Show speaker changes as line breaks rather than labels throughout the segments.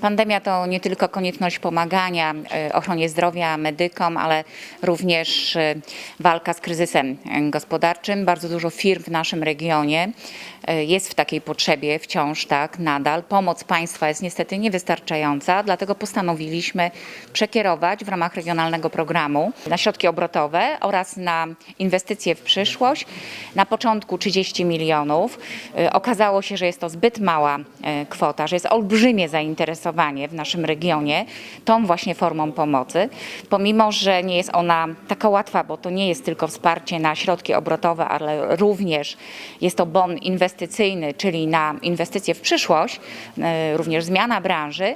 Pandemia to nie tylko konieczność pomagania e, ochronie zdrowia, medykom, ale również e, walka z kryzysem gospodarczym. Bardzo dużo firm w naszym regionie e, jest w takiej potrzebie wciąż, tak, nadal. Pomoc państwa jest niestety niewystarczająca, dlatego postanowiliśmy przekierować w ramach regionalnego programu na środki obrotowe oraz na inwestycje w przyszłość. Na początku 30 milionów. Okazało się, że jest to zbyt mała kwota, że jest olbrzymie zainteresowanie w naszym regionie tą właśnie formą pomocy. Pomimo, że nie jest ona taka łatwa, bo to nie jest tylko wsparcie na środki obrotowe, ale również jest to bon inwestycyjny, czyli na inwestycje w przyszłość, e, również zmiana branży.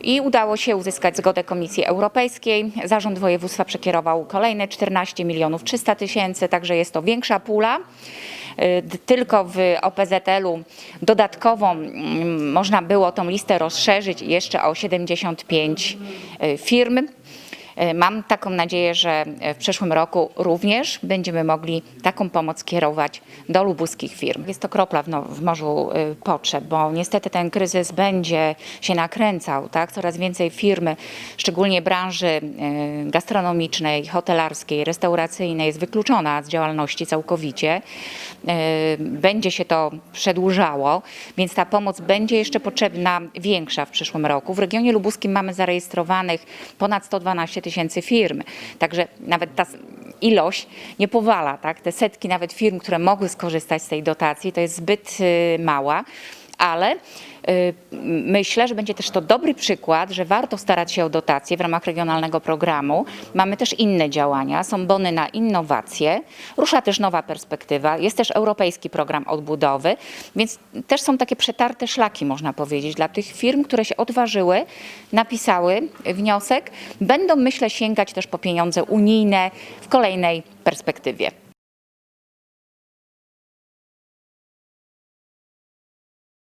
I udało się uzyskać zgodę Komisji Europejskiej. Zarząd województwa przekierował kolejne 14 milionów 300 tysięcy, także jest to większa pula. Y, Tylko w OPZL-u dodatkową mm, można było tą listę rozszerzyć jeszcze o 75 y, firm. Y, Mam taką nadzieję, że w przyszłym roku również będziemy mogli taką pomoc kierować do lubuskich firm. Jest to kropla w, no, w morzu y, potrzeb, bo niestety ten kryzys będzie się nakręcał. Tak? Coraz więcej firm, szczególnie branży gastronomicznej, hotelarskiej, restauracyjnej jest wykluczona z działalności całkowicie. Będzie się to przedłużało, więc ta pomoc będzie jeszcze potrzebna większa w przyszłym roku. W regionie lubuskim mamy zarejestrowanych ponad 112 tysięcy firm, także nawet ta ilość nie powala, tak? Te setki nawet firm, które mogły skorzystać z tej dotacji, to jest zbyt y, mała, ale y, myślę, że będzie też to dobry przykład, że warto starać się o dotacje w ramach regionalnego programu. Mamy też inne działania, są bony na innowacje, rusza też nowa perspektywa, jest też europejski program odbudowy, więc też są takie przetarte szlaki, można powiedzieć, dla tych firm, które się odważyły, napisały wniosek, będą myślę sięgać też po pieniądze unijne w kolejnej perspektywie.